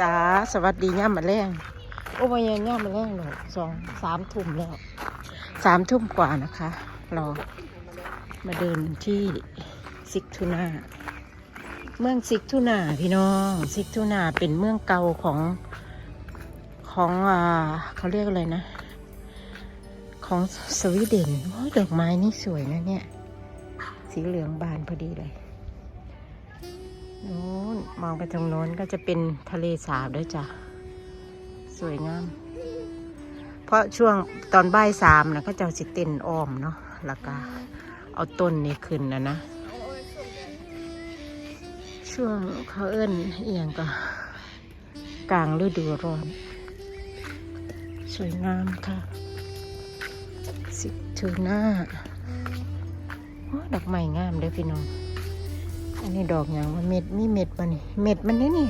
จ้า สวัสดีย่ามาแรงโอ้ยย่ามาแรงหรอกสองสามทุ่มแล้วสามทุ่มกว่านะคะ เรามาเดินที่ซิกทูนาเมืองซิกทูนาพี่น้องซิกทูนาเป็นเมืองเก่าของของอ่าเขาเรียกอะไรนะ ของสวีเดนโอ้ยดอกไม้นี่สวยนะเนี่ย สีเหลืองบานพอดีเลย น้นมองไปตรงโน้นก็จะเป็นทะเลสาบด้วยจ้ะ สวยงาม เพราะช่วงตอนบ่ายสามนะก็จะสิเต้นอ้อมเนาะแล้วก็เอาต้นนี้ขึ้นนะนะ ช่วงเขาเอิ้นเอียงก็กลางฤดูร้อน สวยงามค่ะ สิทูน่าโอ้ดอกไม้งามเด้อพี่น้อง อันนี้ดอกอย่างว่าเม็ดมีเม็ดมานี่เม็ดมันนี่นี่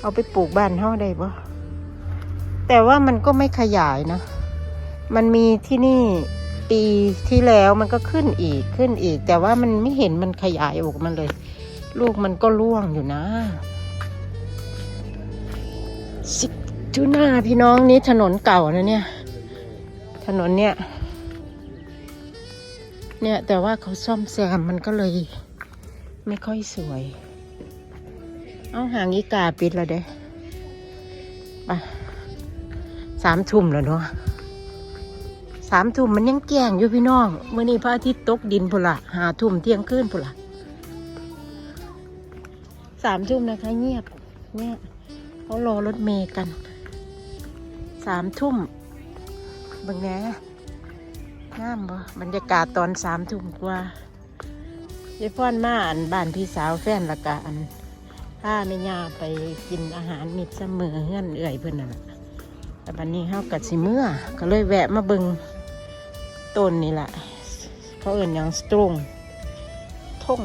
เอาไปปลูกบ้านเฮาได้ปะแต่ว่ามันก็ไม่ขยายนะ มันมีที่นี่ปีที่แล้วมันก็ขึ้นอีกขึ้นอีก แต่ว่ามันไม่เห็นมันขยายออกมาเลย ลูกมันก็ร่วงอยู่นะสิจุน่าพี่น้องนี้ถนนเก่านะเนี่ย ถนนเนี่ย เนี่ยแต่ว่าเขาซ่อมแซมมันก็เลย ไม่ค่อยสวย เอาหางอีกาปิดแล้วเด้ไปสามทุ่มแล้วเนาะสามทุ่มมันยังแจ้งอยู่พี่น้องเมื่อนี้พระอาทิตย์ตกดินพุละหาทุ่มเที่ยงคืนพุละสามทุ่มนะคะ เงียบเงียบเขารอรถเมย์กันสามทุ่มบิ่งแหน่งามบ่บรรยากาศตอนสามทุ่มกว่า ยายพ่อนมาอันบ้านพี่สาวแฟนละกะอันผ้าไม่ย่าไปกินอาหารมิดเสมอเงื่อนเอื่อยเพื่อนน่ะแต่วันนี้เฮากัดสิเมื่อก็เลยแวะมาเบิงต้นนี่แหละเขาเอื่นย่างสตรงท่ง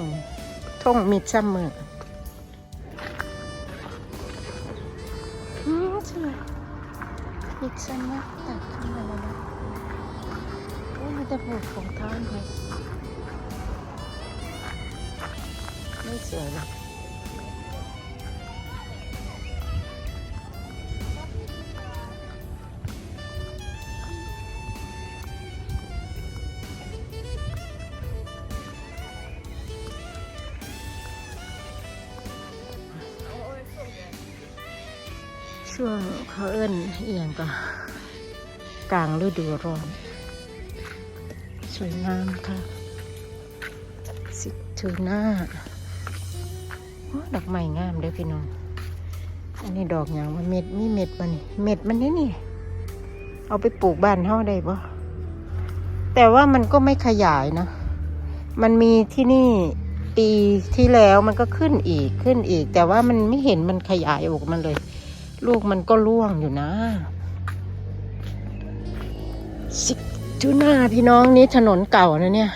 ท่งมิดเสมออืมสวยมิดเสมอตัดขึ้นมาแล้วนะโอ้ยมีแต่ปลูกของทานเลย ไม่สวยเลยช่วงเขาเอิ้นเอียงก็กลางฤดูร้อน สวยงามค่ะ สิทูน่าโอ้ ดอกไม้งามเด้อพี่น้อง อันนี้ดอกอย่างว่าเม็ดมีเม็ดมานี่เม็ดมันนี่นี่ เอาไปปลูกบ้านเฮาได้ปะแต่ว่ามันก็ไม่ขยายนะ มันมีที่นี่ปีที่แล้วมันก็ขึ้นอีกขึ้นอีก แต่ว่ามันไม่เห็นมันขยายออกมาเลย ลูกมันก็ร่วงอยู่นะสิจุน่าพี่น้องนี้ถนนเก่านะเนี่ย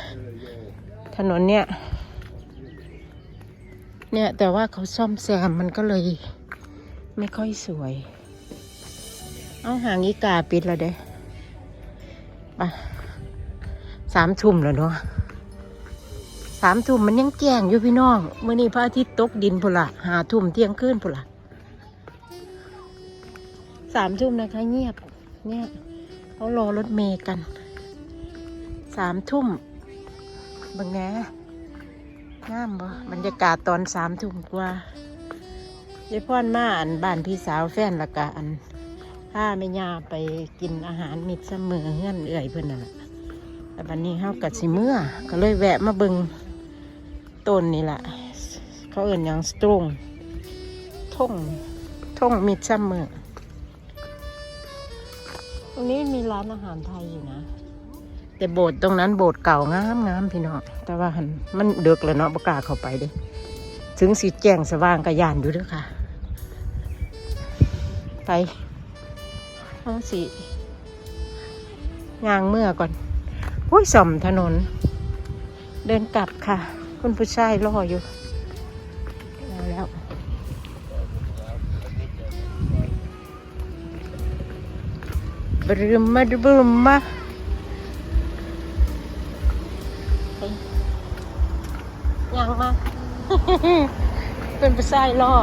ถนนเนี่ย เนี่ย แต่ว่าเขาซ่อมแซมมันก็เลยไม่ค่อยสวย เอาหางอีกาปิดแล้วเด้ไปสามทุ่มแล้วเนาะสามทุ่มมันยังแจ้งอยู่พี่น้องเมื่อนี้พระอาทิตย์ตกดินพุละหาทุ่มเที่ยงคืนพุละสามทุ่มนะคะเงียบเงียเขารอรถเมย์กันสามทุ่มเบังแหน งามบ่บรรยากาศตอนสามทุ่มกว่ายายพ่อนมาอันบ้านพี่สาวแฟนละกะอันผ้าไม่ย่าไปกินอาหารมิดเสมอเงื่อนเอื่อยเพื่อนน่ะแต่วันนี้เฮากัดสิเมื่อ ก็เลยแวะมาเบิงต้นนี่แหละเขาเอื่นอย่างสตรงท่งท่งมิดเสมอตรงนี้มีร้านอาหารไทยอยู่นะ แต่โบสถ์ตรงนั้นโบสถ์เก่างามงามพี่น้องแต่ว่ามันเดึกแล้วเนาะบกล้าเข้าไปเด้ถึงสีแจ้งสว่างกระยานอยู่ด้วยค่ะ ไปเอาสิยางเมื่อก่อนอุ้ยส่อมถนน เดินกลับค่ะ คุณผู้ชายรออยู่แล้วบรึมมาบรึมมา ยังมาเป็นผู้ชายล่อ